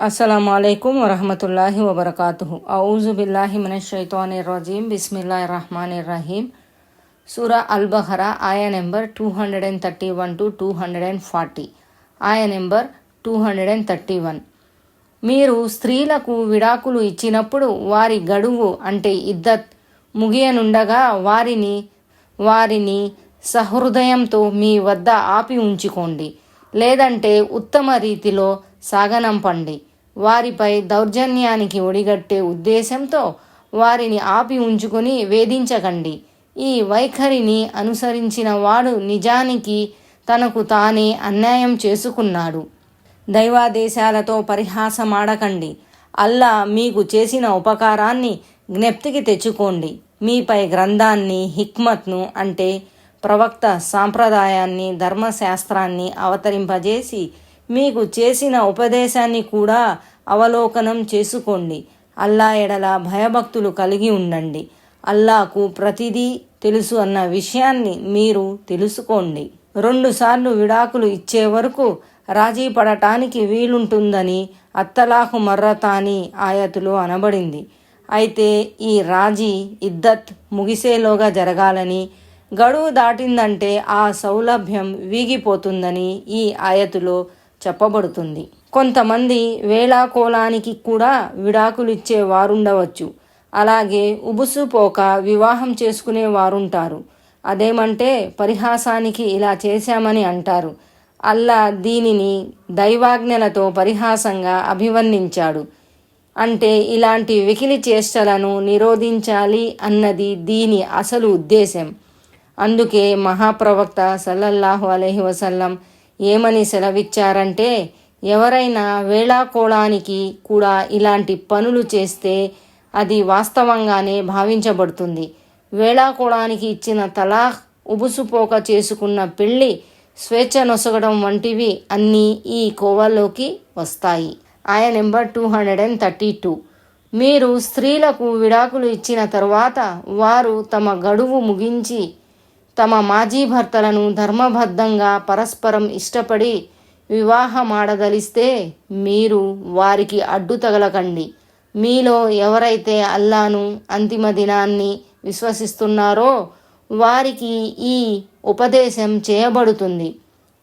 అస్సలం అయికం వరహమతుల్లాహి వబర్కాతు ఔజు బిల్లాహి మనషైతాని రజీం బిస్మిల్లా రహమాన్ రహీం సూరా అల్ బహరా ఆయా number two hundred and thirty one to two hundred and forty ఆయా number two hundred and thirty one మీరు స్త్రీలకు విడాకులు ఇచ్చినప్పుడు వారి గడువు అంటే ఇద్దత్ ముగియనుండగా వారిని వారిని సహృదయంతో మీ వద్ద ఆపి ఉంచుకోండి. లేదంటే ఉత్తమ రీతిలో సాగనంపండి. వారిపై దౌర్జన్యానికి ఒడిగట్టే ఉద్దేశంతో వారిని ఆపి ఉంచుకొని వేధించకండి. ఈ వైఖరిని అనుసరించిన వాడు నిజానికి తనకు తానే అన్యాయం చేసుకున్నాడు. దైవాదేశాలతో పరిహాసమాడకండి. అల్లా మీకు చేసిన ఉపకారాన్ని జ్ఞప్తికి తెచ్చుకోండి. మీపై గ్రంథాన్ని హిక్మత్ను అంటే ప్రవక్త సాంప్రదాయాన్ని ధర్మశాస్త్రాన్ని అవతరింపజేసి మీకు చేసిన ఉపదేశాన్ని కూడా అవలోకనం చేసుకోండి. అల్లా ఎడల భయభక్తులు కలిగి ఉండండి. అల్లాకు ప్రతిదీ తెలుసు అన్న విషయాన్ని మీరు తెలుసుకోండి. రెండుసార్లు విడాకులు ఇచ్చే వరకు రాజీ పడటానికి వీలుంటుందని అత్తలాహు మర్రతాని ఆయతులో అనబడింది. అయితే ఈ రాజీ ఇద్దత్ ముగిసేలోగా జరగాలని గడువు దాటిందంటే ఆ సౌలభ్యం వీగిపోతుందని ఈ ఆయతులో చెప్పబడుతుంది. కొంతమంది వేళాకోళానికి కూడా విడాకులిచ్చే వారుండవచ్చు. అలాగే ఉబుసుపోక వివాహం చేసుకునే వారుంటారు. అదేమంటే పరిహాసానికి ఇలా చేశామని అంటారు. అల్లా దీనిని దైవాజ్ఞలతో పరిహాసంగా అభివర్ణించాడు. అంటే ఇలాంటి వికిలి చేష్టలను నిరోధించాలి అన్నది దీని అసలు ఉద్దేశం. అందుకే మహాప్రవక్త సల్లల్లాహు అలహి వసల్లం ఏమని సెలవిచ్చారంటే ఎవరైనా వేళాకోళానికి కూడా ఇలాంటి పనులు చేస్తే అది వాస్తవంగానే భావించబడుతుంది. వేళాకోళానికి ఇచ్చిన తలాహ్ ఉబుసుపోక చేసుకున్న పెళ్ళి స్వేచ్ఛ నొసగడం వంటివి అన్నీ ఈ కోవల్లోకి వస్తాయి. ఆయన number two hundred and thirty two. మీరు స్త్రీలకు విడాకులు ఇచ్చిన తరువాత వారు తమ గడువు ముగించి తమ మాజీ భర్తలను ధర్మబద్ధంగా పరస్పరం ఇష్టపడి వివాహమాడదలిస్తే మీరు వారికి అడ్డు తగలకండి. మీలో ఎవరైతే అల్లాను అంతిమ దినాన్ని విశ్వసిస్తున్నారో వారికి ఈ ఉపదేశం చేయబడుతుంది.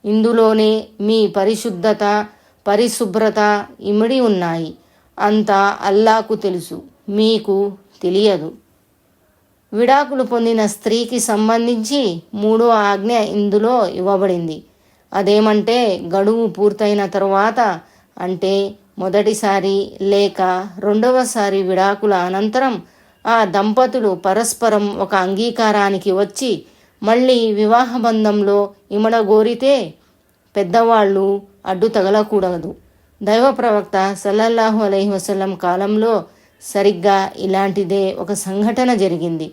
ఇందులోనే మీ పరిశుద్ధత పరిశుభ్రత ఇమిడి ఉన్నాయి. అంతా అల్లాకు తెలుసు. మీకు తెలియదు. విడాకులు పొందిన స్త్రీకి సంబంధించి మూడో ఆజ్ఞ ఇందులో ఇవ్వబడింది. అదేమంటే గడువు పూర్తయిన తరువాత అంటే మొదటిసారి లేక రెండవసారి విడాకుల అనంతరం ఆ దంపతులు పరస్పరం ఒక అంగీకారానికి వచ్చి మళ్ళీ వివాహ బంధంలో ఇమడగోరితే పెద్దవాళ్ళు అడ్డు తగలకూడదు. దైవ ప్రవక్త సల్లల్లాహు అలైహి వసల్లం కాలంలో సరిగ్గా ఇలాంటిదే ఒక సంఘటన జరిగింది.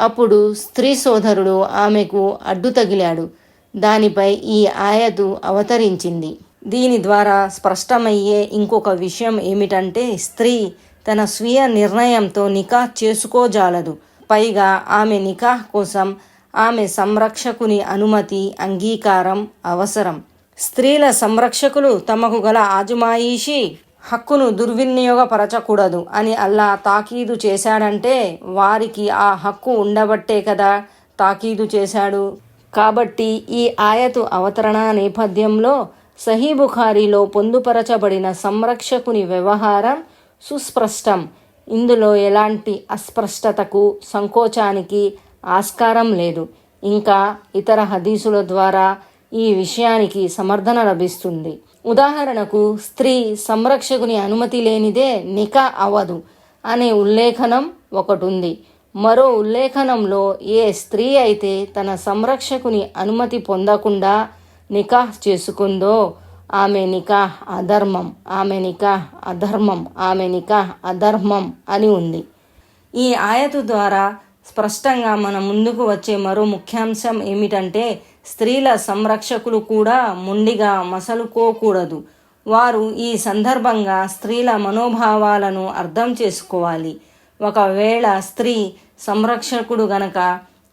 అప్పుడు స్త్రీ సోదరుడు ఆమెకు అడ్డు తగిలాడు. దానిపై ఈ ఆయతు అవతరించింది. దీని ద్వారా స్పష్టమయ్యే ఇంకొక విషయం ఏమిటంటే స్త్రీ తన స్వీయ నిర్ణయంతో నికా చేసుకోజాలదు. పైగా ఆమె నికాహ్ కోసం ఆమె సంరక్షకుని అనుమతి అంగీకారం అవసరం. స్త్రీల సంరక్షకులు తమకు గల ఆజుమాయిషి హక్కును దుర్వినియోగపరచకూడదు అని అల్లా తాకీదు చేశాడంటే వారికి ఆ హక్కు ఉండబట్టే కదా తాకీదు చేశాడు. కాబట్టి ఈ ఆయతు అవతరణ నేపథ్యంలో సహీబుఖారీలో పొందుపరచబడిన సంరక్షకుని వ్యవహారం సుస్పష్టం. ఇందులో ఎలాంటి అస్పష్టతకు సంకోచానికి ఆస్కారం లేదు. ఇంకా ఇతర హదీసుల ద్వారా ఈ విషయానికి సమర్థన లభిస్తుంది. ఉదాహరణకు స్త్రీ సంరక్షకుని అనుమతి లేనిదే నికా అవదు అనే ఉల్లేఖనం ఒకటి ఉంది మరో ఉల్లేఖనంలో ఏ స్త్రీ అయితే తన సంరక్షకుని అనుమతి పొందకుండా నికాహ్ చేసుకుందో ఆమె నికాహ్ అధర్మం ఆమె నికాహ్ అధర్మం ఆమె నికాహ్ అధర్మం అని ఉంది. ఈ ఆయతు ద్వారా స్పష్టంగా మన ముందుకు వచ్చే మరో ముఖ్యాంశం ఏమిటంటే స్త్రీల సంరక్షకులు కూడా మొండిగా మసలుకోకూడదు. వారు ఈ సందర్భంగా స్త్రీల మనోభావాలను అర్థం చేసుకోవాలి. ఒకవేళ స్త్రీ సంరక్షకుడు గనక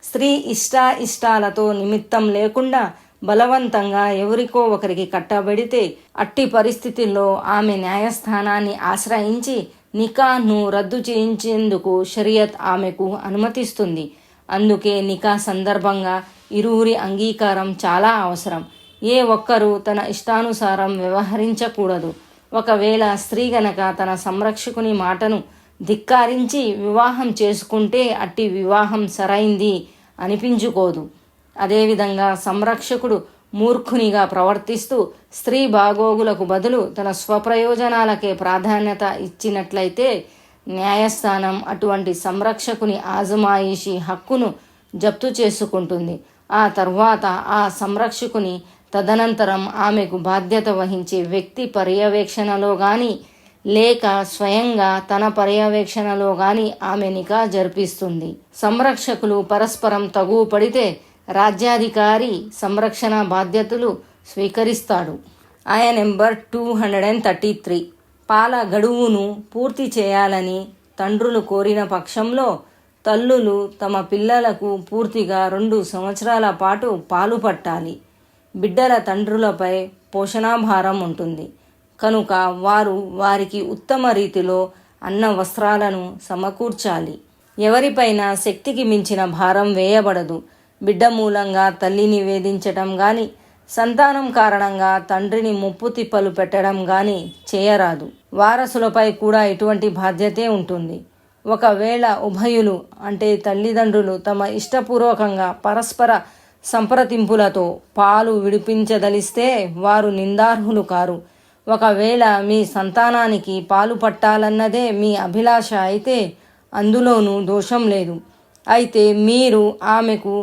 స్త్రీ ఇష్ట ఇష్టాలతో నిమిత్తం లేకుండా బలవంతంగా ఎవరికో ఒకరికి కట్టబెడితే అట్టి పరిస్థితుల్లో ఆమె న్యాయస్థానాన్ని ఆశ్రయించి నికాను రద్దు చేయించేందుకు షరియత్ ఆమెకు అనుమతిస్తుంది. అందుకే నికా సందర్భంగా ఇరువురి అంగీకారం చాలా అవసరం. ఏ ఒక్కరూ తన ఇష్టానుసారం వ్యవహరించకూడదు. ఒకవేళ స్త్రీ గనక తన సంరక్షకుని మాటను ధిక్కారించి వివాహం చేసుకుంటే అట్టి వివాహం సరైంది అనిపించుకోదు. అదేవిధంగా సంరక్షకుడు మూర్ఖునిగా ప్రవర్తిస్తూ స్త్రీ బాగోగులకు బదులు తన స్వప్రయోజనాలకే ప్రాధాన్యత ఇచ్చినట్లయితే న్యాయస్థానం అటువంటి సంరక్షకుని ఆజమాయిషి హక్కును జప్తు చేసుకుంటుంది. ఆ తర్వాత ఆ సంరక్షకుని తదనంతరం ఆమెకు బాధ్యత వహించే వ్యక్తి పర్యవేక్షణలో కానీ లేక స్వయంగా తన పర్యవేక్షణలో గాని ఆమె నికా జరిపిస్తుంది. సంరక్షకులు పరస్పరం తగువ పడితే రాజ్యాధికారి సంరక్షణ బాధ్యతలు స్వీకరిస్తాడు. ఆయన number two hundred and thirty three. పాల గడువును పూర్తి చేయాలని తండ్రులు కోరిన పక్షంలో తల్లులు తమ పిల్లలకు పూర్తిగా రెండు సంవత్సరాల పాటు పాలు పట్టాలి. బిడ్డల తండ్రులపై పోషణాభారం ఉంటుంది. కనుక వారు వారికి ఉత్తమ రీతిలో అన్న వస్త్రాలను సమకూర్చాలి. ఎవరిపైన శక్తికి మించిన భారం వేయబడదు. బిడ్డ మూలంగా తల్లిని వేధించటం కానీ సంతానం కారణంగా తండ్రిని ముప్పు తిప్పలు పెట్టడం గాని చేయరాదు. వారసులపై కూడా ఇటువంటి బాధ్యతే ఉంటుంది. ఒకవేళ ఉభయులు అంటే తల్లిదండ్రులు తమ ఇష్టపూర్వకంగా పరస్పర సంప్రదింపులతో పాలు విడిపించదలిస్తే వారు నిందార్హులు కారు. ఒకవేళ మీ సంతానానికి పాలు పట్టాలన్నదే మీ అభిలాష అయితే అందులోనూ దోషం లేదు. అయితే మీరు ఆమెకు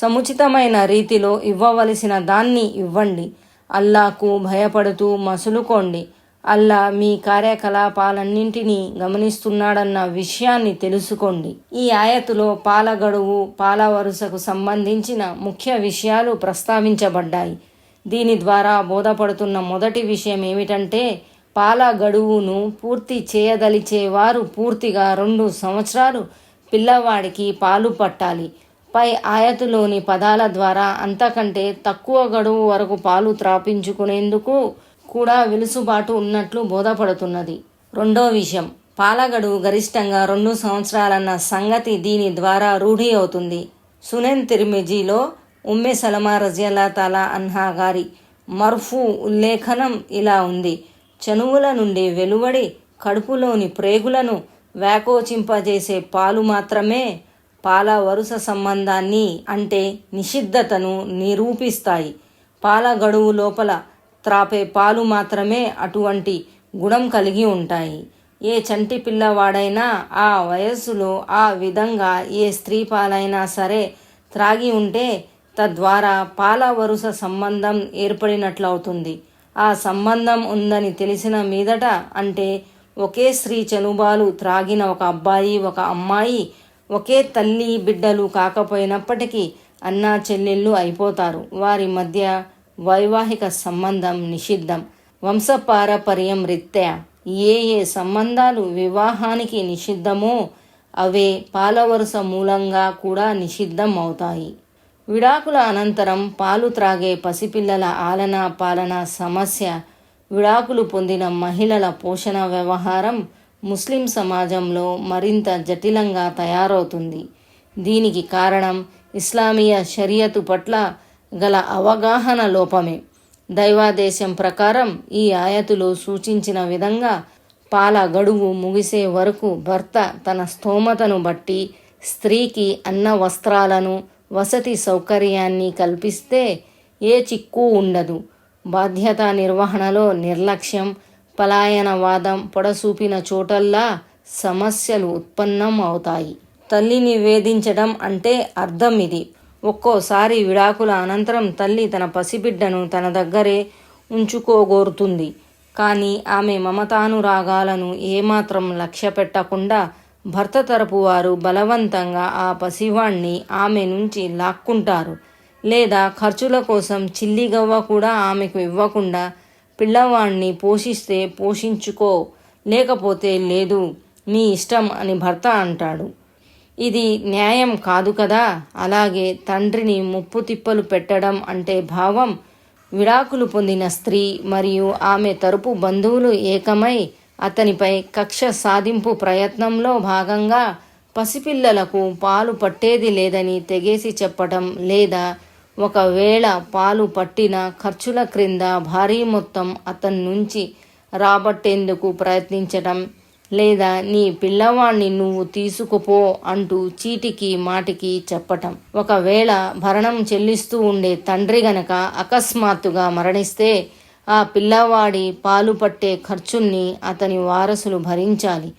సముచితమైన రీతిలో ఇవ్వవలసిన దాన్ని ఇవ్వండి. అల్లాకు భయపడుతూ మసులుకోండి. అల్లా మీ కార్యకలాపాలన్నింటినీ గమనిస్తున్నాడన్న విషయాన్ని తెలుసుకోండి. ఈ ఆయతులో పాల గడువు పాల వరుసకు సంబంధించిన ముఖ్య విషయాలు ప్రస్తావించబడ్డాయి. దీని ద్వారా బోధపడుతున్న మొదటి విషయం ఏమిటంటే పాల గడువును పూర్తి చేయదలిచేవారు పూర్తిగా రెండు సంవత్సరాలు పిల్లవాడికి పాలు పట్టాలి. పై ఆయతులోని పదాల ద్వారా అంతకంటే తక్కువ గడువు వరకు పాలు త్రాపించుకునేందుకు కూడా వెలుసుబాటు ఉన్నట్లు బోధపడుతున్నది. రెండో విషయం. పాలగడువు గరిష్టంగా రెండు సంవత్సరాలన్న సంగతి దీని ద్వారా రూఢి అవుతుంది. సునెన్ తిరిమిజీలో ఉమ్మె సలమా రజియల్లా తాలా అన్హా గారి మర్ఫు ఉల్లేఖనం ఇలా ఉంది. చనువుల నుండి వెలువడి కడుపులోని ప్రేగులను వ్యాకోచింపజేసే పాలు మాత్రమే పాల వరుస సంబంధాన్ని అంటే నిషిద్ధతను నిరూపిస్తాయి. పాల గడువు లోపల త్రాపే పాలు మాత్రమే అటువంటి గుణం కలిగి ఉంటాయి. ఏ చంటి పిల్లవాడైనా ఆ వయస్సులో ఆ విధంగా ఏ స్త్రీ పాలైనా సరే త్రాగి ఉంటే తద్వారా పాల వరుస సంబంధం ఏర్పడినట్లవుతుంది. ఆ సంబంధం ఉందని తెలిసిన మీదట అంటే ఒకే స్త్రీ చనుబాలు త్రాగిన ఒక అబ్బాయి ఒక అమ్మాయి ఒకే తల్లి బిడ్డలు కాకపోయినప్పటికీ అన్నా చెల్లెళ్ళు అయిపోతారు. వారి మధ్య వైవాహిక సంబంధం నిషిద్ధం. వంశపారపర్యం రీత్యా. ఏ ఏ సంబంధాలు వివాహానికి నిషిద్ధమో అవే పాలవరుస మూలంగా కూడా నిషిద్ధం అవుతాయి విడాకుల అనంతరం పాలు త్రాగే పసిపిల్లల ఆలన పాలన సమస్య. విడాకులు పొందిన మహిళల పోషణ వ్యవహారం ముస్లిం సమాజంలో మరింత జటిలంగా తయారవుతుంది. దీనికి కారణం ఇస్లామీయ షరియతు పట్ల గల అవగాహన లోపమే. దైవాదేశం ప్రకారం ఈ ఆయతులో సూచించిన విధంగా పాల గడువు ముగిసే వరకు భర్త తన స్తోమతను బట్టి స్త్రీకి అన్న వస్త్రాలను వసతి సౌకర్యాన్ని కల్పిస్తే ఏ చిక్కు ఉండదు. బాధ్యత నిర్వహణలో నిర్లక్ష్యం పలాయనవాదం పొడసూపిన చోటల్లా సమస్యలు ఉత్పన్నం అవుతాయి తల్లిని వేధించడం అంటే అర్థం ఇది ఒక్కోసారి విడాకుల అనంతరం తల్లి తన పసిబిడ్డను తన దగ్గరే ఉంచుకోగోరుతుంది. కానీ ఆమె మమతానురాగాలను ఏమాత్రం లక్ష్య పెట్టకుండా భర్త తరపు వారు బలవంతంగా ఆ పసివాణ్ణి ఆమె నుంచి లాక్కుంటారు. లేదా ఖర్చుల కోసం చిల్లిగవ్వ కూడా ఆమెకు ఇవ్వకుండా పిల్లవాణ్ణి పోషిస్తే పోషించుకో లేకపోతే లేదు నీ ఇష్టం అని భర్త అంటాడు. ఇది న్యాయం కాదు కదా? అలాగే తండ్రిని ముప్పు తిప్పలు పెట్టడం అంటే భావం. విడాకులు పొందిన స్త్రీ మరియు ఆమె తరపు బంధువులు ఏకమై అతనిపై కక్ష సాధింపు ప్రయత్నంలో భాగంగా పసిపిల్లలకు పాలు పట్టేది లేదని తెగేసి చెప్పటం లేదా ఒకవేళ పాలు పట్టిన ఖర్చుల క్రింద భారీ మొత్తం అతని నుంచి రాబట్టేందుకు ప్రయత్నించటం లేదా నీ పిల్లవాణ్ణి నువ్వు తీసుకుపో అంటూ చీటికి మాటికి చెప్పటం. ఒకవేళ భరణం చెల్లిస్తూ ఉండే తండ్రి గనక అకస్మాత్తుగా మరణిస్తే ఆ పిల్లవాడి పాలు పట్టే ఖర్చుల్ని అతని వారసులు భరించాలి.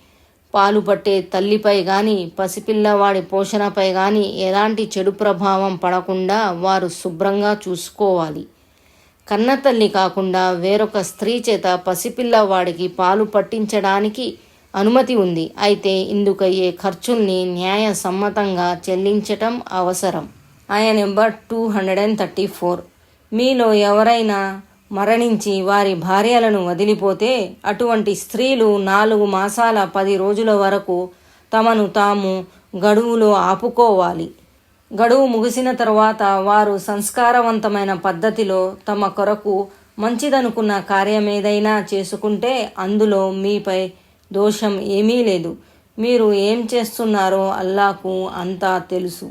పాలు పట్టే తల్లిపై కానీ పసిపిల్లవాడి పోషణపై కానీ ఎలాంటి చెడు ప్రభావం పడకుండా వారు శుభ్రంగా చూసుకోవాలి. కన్నతల్లి కాకుండా వేరొక స్త్రీ చేత పసిపిల్లవాడికి పాలు పట్టించడానికి అనుమతి ఉంది. అయితే ఇందుకయ్యే ఖర్చుల్ని న్యాయ సమ్మతంగా చెల్లించటం అవసరం. ఆయన number two hundred and thirty four. మీలో ఎవరైనా మరణించి వారి భార్యలను వదిలిపోతే అటువంటి స్త్రీలు నాలుగు మాసాల పది రోజుల వరకు తమను తాము గడువులో ఆపుకోవాలి. గడువు ముగిసిన తర్వాత వారు సంస్కారవంతమైన పద్ధతిలో తమ కొరకు మంచిదనుకున్న కార్యమేదైనా చేసుకుంటే అందులో మీపై దోషం ఏమీ లేదు. మీరు ఏం చేస్తున్నారో అల్లాకు అంతా తెలుసు.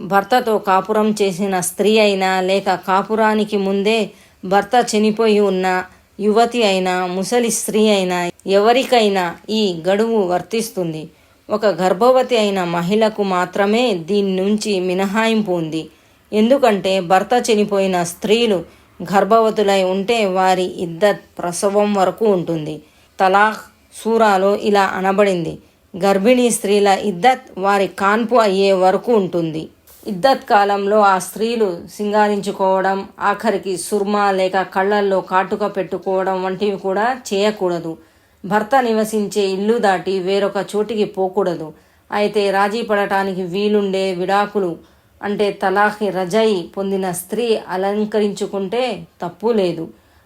భర్తతో కాపురం చేసిన స్త్రీ అయినా లేక కాపురానికి ముందే భర్త చనిపోయి ఉన్న యువతి అయినా ముసలి స్త్రీ అయినా ఎవరికైనా ఈ గడువు వర్తిస్తుంది. ఒక గర్భవతి అయిన మహిళకు మాత్రమే దీని నుంచి మినహాయింపు ఉంది. ఎందుకంటే భర్త చనిపోయిన స్త్రీలు గర్భవతులై ఉంటే వారి ఇద్దత్ ప్రసవం వరకు ఉంటుంది. తలాఖ్ సూరాలో ఇలా అనబడింది. గర్భిణీ స్త్రీల ఇద్దత్ వారి కాన్పు అయ్యే వరకు ఉంటుంది. ఇద్దత్ కాలంలో ఆ స్త్రీలు సింగారించుకోవడం ఆఖరికి సుర్మా లేక కళ్ళల్లో కాటుక పెట్టుకోవడం వంటివి కూడా చేయకూడదు. భర్త నివసించే ఇల్లు దాటి వేరొక చోటికి పోకూడదు. అయితే రాజీ పడటానికి వీలుండే విడాకులు అంటే తలాఖి రజయి పొందిన స్త్రీ అలంకరించుకుంటే తప్పు లేదు.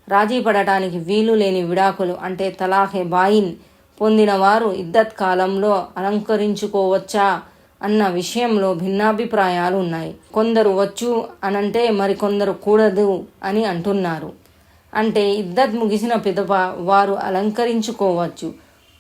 రాజీ పడటానికి వీలు లేని విడాకులు అంటే తలాఖే బాయిన్ పొందిన వారు ఇద్దత్ కాలంలో అలంకరించుకోవచ్చా? అన్న విషయంలో భిన్నాభిప్రాయాలు ఉన్నాయి. కొందరు వచ్చు అనంటే మరికొందరు కూడదు అని అంటున్నారు. అంటే ఇద్దత్ ముగిసిన పిదప వారు అలంకరించుకోవచ్చు.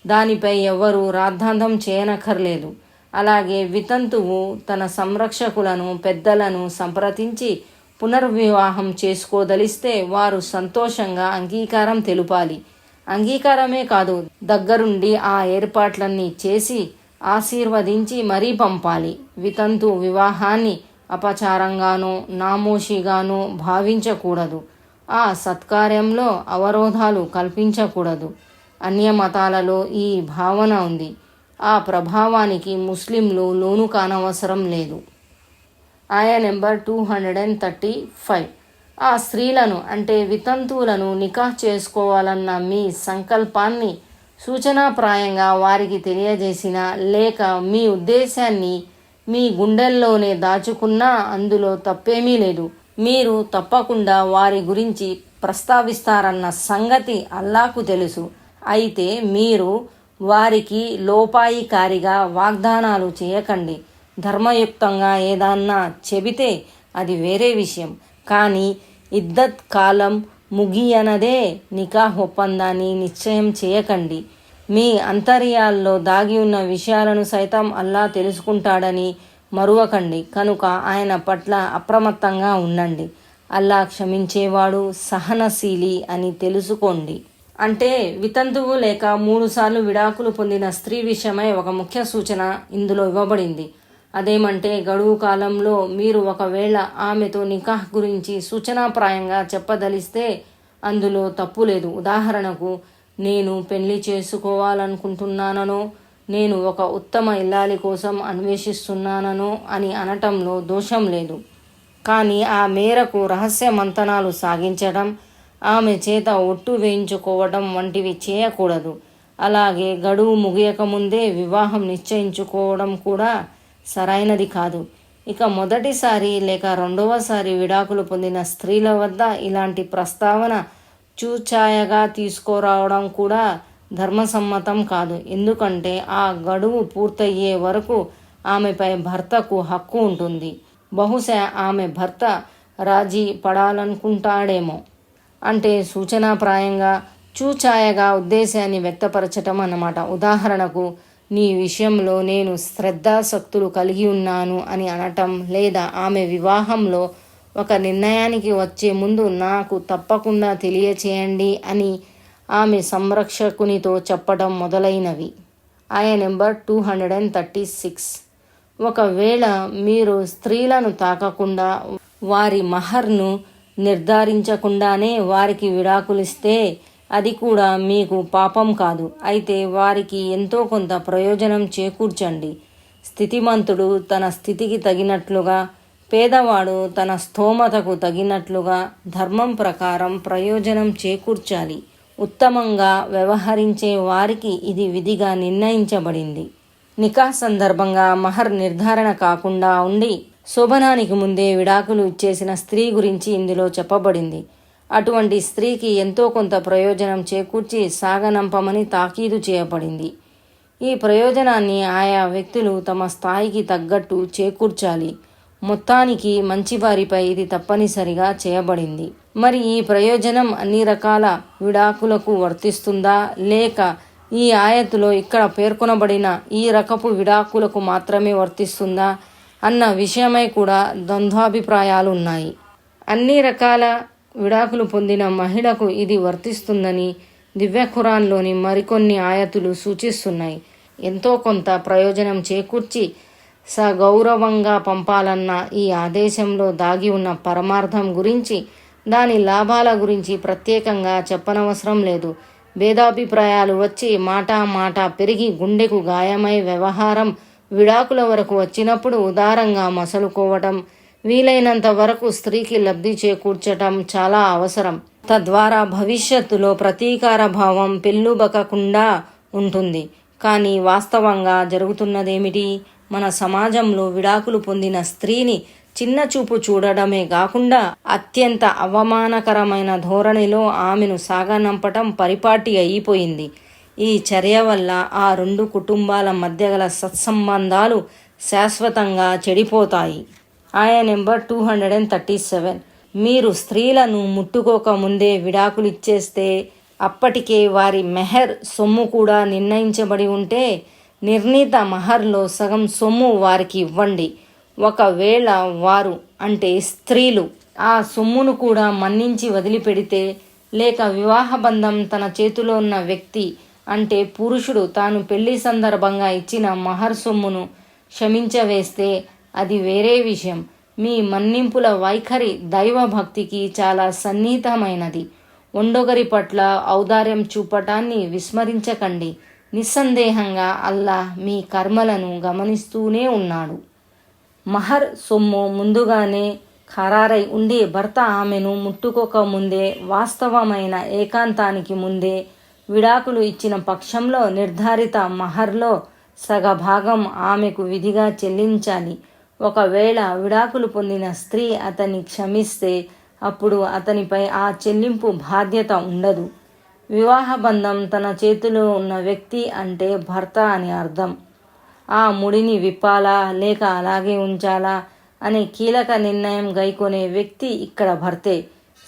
దానిపై ఎవరు రాద్ధాంతం చేయనక్కర్లేదు. అలాగే వితంతువు తన సంరక్షకులను పెద్దలను సంప్రదించి పునర్వివాహం చేసుకోదలిస్తే వారు సంతోషంగా అంగీకారం తెలుపాలి. అంగీకారమే కాదు దగ్గరుండి ఆ ఏర్పాట్లన్నీ చేసి ఆశీర్వదించి మరీ పంపాలి. వితంతు వివాహాన్ని అపచారంగానో నామోషిగానో భావించకూడదు. ఆ సత్కార్యంలో అవరోధాలు కల్పించకూడదు. అన్య మతాలలో ఈ భావన ఉంది. ఆ ప్రభావానికి ముస్లింలు లోను కానవసరం లేదు. ఆయా number two hundred and thirty five. ఆ స్త్రీలను అంటే వితంతువులను నికాహ్ చేసుకోవాలన్న మీ సంకల్పాన్ని సూచనాప్రాయంగా వారికి తెలియజేసిన లేక మీ ఉద్దేశాన్ని మీ గుండెల్లోనే దాచుకున్నా అందులో తప్పేమీ లేదు. మీరు తప్పకుండా వారి గురించి ప్రస్తావిస్తారన్న సంగతి అల్లాకు తెలుసు. అయితే మీరు వారికి లోపాయికారిగా వాగ్దానాలు చేయకండి. ధర్మయుక్తంగా ఏదన్నా చెబితే అది వేరే విషయం. కానీ ఇద్దత్ కాలం ముగియనదే నికాహ్ ఒప్పందాన్ని నిశ్చయం చేయకండి. మీ అంతర్యాల్లో దాగి ఉన్న విషయాలను సైతం అల్లా తెలుసుకుంటాడని మరువకండి. కనుక ఆయన పట్ల అప్రమత్తంగా ఉండండి. అల్లా క్షమించేవాడు సహనశీలి అని తెలుసుకోండి. అంటే వితంతువు లేక మూడుసార్లు విడాకులు పొందిన స్త్రీ విషయమై ఒక ముఖ్య సూచన ఇందులో ఇవ్వబడింది. అదేమంటే గడువు కాలంలో మీరు ఒకవేళ ఆమెతో నికాహ్ గురించి సూచనాప్రాయంగా చెప్పదలిస్తే అందులో తప్పు లేదు. ఉదాహరణకు నేను పెళ్ళి చేసుకోవాలనుకుంటున్నాననో నేను ఒక ఉత్తమ ఇల్లాలి కోసం అన్వేషిస్తున్నాననో అని అనటంలో దోషం లేదు. కానీ ఆ మేరకు రహస్య మంతనాలు సాగించడం ఆమె చేత ఒట్టు వేయించుకోవడం వంటివి చేయకూడదు. అలాగే గడువు ముగియకముందే వివాహం నిశ్చయించుకోవడం కూడా సరైనది కాదు. ఇక మొదటిసారి లేక రెండవసారి విడాకులు పొందిన స్త్రీల వద్ద ఇలాంటి ప్రస్తావన చూచాయగా తీసుకురావడం కూడా ధర్మసమ్మతం కాదు. ఎందుకంటే ఆ గడువు పూర్తయ్యే వరకు ఆమెపై భర్తకు హక్కు ఉంటుంది. బహుశా ఆమె భర్త రాజీ పడాలనుకుంటాడేమో. అంటే సూచనాప్రాయంగా చూచాయగా ఉద్దేశాన్ని వ్యక్తపరచటం అన్నమాట. ఉదాహరణకు నీ విషయంలో నేను శ్రద్ధాశక్తులు కలిగి ఉన్నాను అని అనటం లేదా ఆమె వివాహంలో ఒక నిర్ణయానికి వచ్చే ముందు నాకు తప్పకుండా తెలియచేయండి అని ఆమె సంరక్షకునితో చెప్పడం మొదలైనవి. ఆయ number two hundred and thirty six. ఒకవేళ మీరు స్త్రీలను తాకకుండా వారి మహర్ను నిర్ధారించకుండానే వారికి విడాకులిస్తే అది కూడా మీకు పాపం కాదు. అయితే వారికి ఎంతో కొంత ప్రయోజనం చేకూర్చండి. స్థితిమంతుడు తన స్థితికి తగినట్లుగా పేదవాడు తన స్తోమతకు తగినట్లుగా ధర్మం ప్రకారం ప్రయోజనం చేకూర్చాలి. ఉత్తమంగా వ్యవహరించే వారికి ఇది విధిగా నిర్ణయించబడింది. నికా సందర్భంగా మహర్ నిర్ధారణ కాకుండా ఉండి శోభనానికి ముందే విడాకులు ఇచ్చేసిన స్త్రీ గురించి ఇందులో చెప్పబడింది. అటువంటి స్త్రీకి ఎంతో కొంత ప్రయోజనం చేకూర్చి సాగనంపమని తాకీదు చేయబడింది. ఈ ప్రయోజనాన్ని ఆయా వ్యక్తులు తమ స్థాయికి తగ్గట్టు చేకూర్చాలి. మొత్తానికి మంచివారిపై ఇది తప్పనిసరిగా చేయబడింది. మరి ఈ ప్రయోజనం అన్ని రకాల విడాకులకు వర్తిస్తుందా? లేక ఈ ఆయతులో ఇక్కడ పేర్కొనబడిన ఈ రకపు విడాకులకు మాత్రమే వర్తిస్తుందా? అన్న విషయమై కూడా ద్వంద్వాభిప్రాయాలు ఉన్నాయి అన్ని రకాల విడాకులు పొందిన మహిళకు ఇది వర్తిస్తుందని దివ్య ఖురాన్లోని మరికొన్ని ఆయతులు సూచిస్తున్నాయి. ఎంతో కొంత ప్రయోజనం చేకూర్చి సగౌరవంగా పంపాలన్న ఈ ఆదేశంలో దాగి ఉన్న పరమార్థం గురించి దాని లాభాల గురించి ప్రత్యేకంగా చెప్పనవసరం లేదు. భేదాభిప్రాయాలు వచ్చి మాటా మాట పెరిగి గుండెకు గాయమై వ్యవహారం విడాకుల వరకు వచ్చినప్పుడు ఉదారంగా మసలుకోవటం వీలైనంత వరకు స్త్రీకి లబ్ధి చేకూర్చటం చాలా అవసరం. తద్వారా భవిష్యత్తులో ప్రతీకార భావం పెళ్ళుబకకుండా ఉంటుంది. కానీ వాస్తవంగా జరుగుతున్నదేమిటి? మన సమాజంలో విడాకులు పొందిన స్త్రీని చిన్న చూపు చూడడమే కాకుండా అత్యంత అవమానకరమైన ధోరణిలో ఆమెను సాగనంపటం పరిపాటి అయిపోయింది. ఈ చర్య వల్ల ఆ రెండు కుటుంబాల మధ్య గల సత్సంబంధాలు శాశ్వతంగా చెడిపోతాయి. ఆయా number two hundred and thirty seven. మీరు స్త్రీలను ముట్టుకోక ముందే విడాకులు ఇచ్చేస్తే అప్పటికే వారి మెహర్ సొమ్ము కూడా నిర్ణయించబడి ఉంటే నిర్ణీత మహర్లో సగం సొమ్ము వారికి ఇవ్వండి. ఒకవేళ వారు అంటే స్త్రీలు ఆ సొమ్మును కూడా మన్నించి వదిలిపెడితే లేక వివాహ బంధం తన చేతిలో ఉన్న వ్యక్తి అంటే పురుషుడు తాను పెళ్ళి సందర్భంగా ఇచ్చిన మహర్ సొమ్మును క్షమించవేస్తే అది వేరే విషయం. మీ మన్నింపుల వైఖరి దైవభక్తికి చాలా సన్నిహితమైనది. ఒండొగరి పట్ల ఔదార్యం చూపటాన్ని విస్మరించకండి. నిస్సందేహంగా అల్లా మీ కర్మలను గమనిస్తూనే ఉన్నాడు. మహర్ సొమ్ము ముందుగానే ఖరారై ఉండి భర్త ఆమెను ముట్టుకోక ముందే వాస్తవమైన ఏకాంతానికి ముందే విడాకులు ఇచ్చిన పక్షంలో నిర్ధారిత మహర్లో సగభాగం ఆమెకు విధిగా చెల్లించాలి. ఒకవేళ విడాకులు పొందిన స్త్రీ అతన్ని క్షమిస్తే అప్పుడు అతనిపై ఆ చెల్లింపు బాధ్యత ఉండదు. వివాహ బంధం తన చేతిలో ఉన్న వ్యక్తి అంటే భర్త అని అర్థం. ఆ ముడిని విప్పాలా లేక అలాగే ఉంచాలా అనే కీలక నిర్ణయం గైకొనే వ్యక్తి ఇక్కడ భర్తే.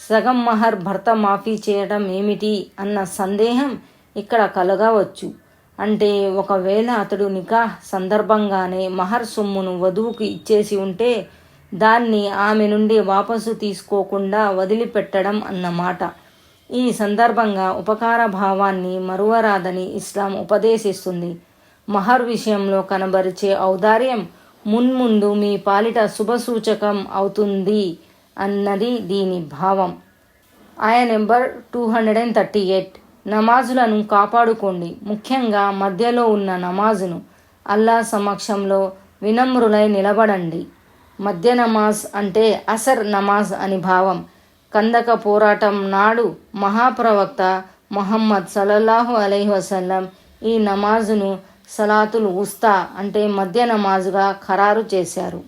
సగం మహర్ భర్త మాఫీ చేయడం ఏమిటి అన్న సందేహం ఇక్కడ కలగవచ్చు. అంటే ఒకవేళ అతడు నికాహ్ సందర్భంగానే మహర్ సొమ్మును వధువుకు ఇచ్చేసి ఉంటే దాన్ని ఆమె నుండి వాపసు తీసుకోకుండా వదిలిపెట్టడం అన్నమాట. ఈ సందర్భంగా ఉపకార భావాన్ని మరువరాదని ఇస్లాం ఉపదేశిస్తుంది. మహర్ విషయంలో కనబరిచే ఔదార్యం మున్ముందు మీ పాలిట శుభసూచకం అవుతుంది అన్నది దీని భావం. ఆయా number two hundred and thirty eight. నమాజులను కాపాడుకోండి. ముఖ్యంగా మధ్యలో ఉన్న నమాజును అల్లా సమక్షంలో వినమ్రులై నిలబడండి. మధ్య నమాజ్ అంటే అసర్ నమాజ్ అని భావం. కందక పోరాటం నాడు మహాప్రవక్త మొహమ్మద్ సలల్లాహు అలైహి వసల్లం ఈ నమాజును సలాతుల్ ఉస్తా అంటే మధ్య నమాజుగా ఖరారు చేశారు.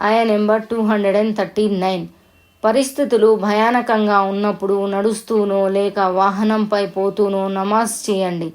ఆయా number two hundred and thirty nine. పరిస్థితులు భయానకంగా ఉన్నప్పుడు నడుస్తూనో లేక వాహనంపై పోతూనో నమాజ్ చేయండి.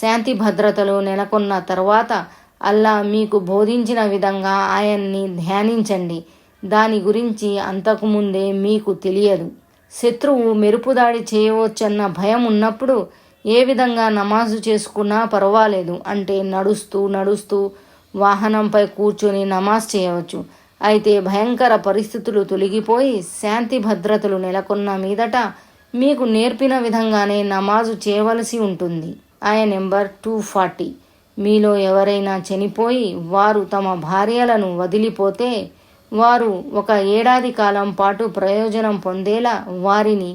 శాంతి భద్రతలు నెలకొన్న తర్వాత అల్లా మీకు బోధించిన విధంగా ఆయన్ని ధ్యానించండి. దాని గురించి అంతకుముందే మీకు తెలియదు. శత్రువు మెరుపుదాడి చేయవచ్చన్న భయం ఉన్నప్పుడు ఏ విధంగా నమాజు చేసుకున్నా పర్వాలేదు. అంటే నడుస్తూ నడుస్తూ వాహనంపై కూర్చొని నమాజ్ చేయవచ్చు. అయితే భయంకర పరిస్థితులు తొలగిపోయి శాంతి భద్రతలు నెలకొన్న మీదట మీకు నేర్పిన విధంగానే నమాజు చేయవలసి ఉంటుంది. ఆయన నెంబర్ టూ ఫార్టీ. మీలో ఎవరైనా చనిపోయి వారు తమ భార్యలను వదిలిపోతే వారు ఒక ఏడాది కాలం పాటు ప్రయోజనం పొందేలా వారిని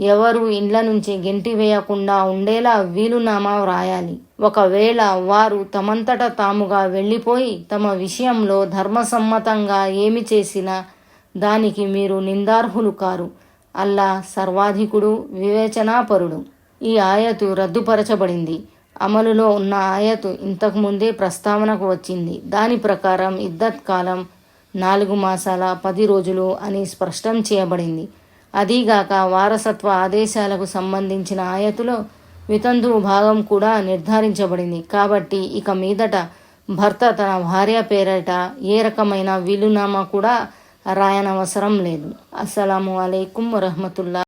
ఎవరు ఇండ్ల నుంచి గెంటి వేయకుండా ఉండేలా వీలునామా వ్రాయాలి. ఒకవేళ వారు తమంతట తాముగా వెళ్ళిపోయి తమ విషయంలో ధర్మసమ్మతంగా ఏమి చేసినా దానికి మీరు నిందార్హులు కారు. అల్లా సర్వాధికుడు వివేచనాపరుడు. ఈ ఆయతు రద్దుపరచబడింది. అమలులో ఉన్న ఆయతు ఇంతకుముందే ప్రస్తావనకు వచ్చింది. దాని ప్రకారం ఇద్దత్ కాలం నాలుగు మాసాల పది రోజులు అని స్పష్టం చేయబడింది. అదీగాక వారసత్వ ఆదేశాలకు సంబంధించిన ఆయతులో వితంతువు భాగం కూడా నిర్ధారించబడింది. కాబట్టి ఇక మీదట భర్త తన భార్య పేరట ఏ రకమైన వీలునామా కూడా రాయనవసరం లేదు. అస్సలాము అలైకుం వరహమతుల్లా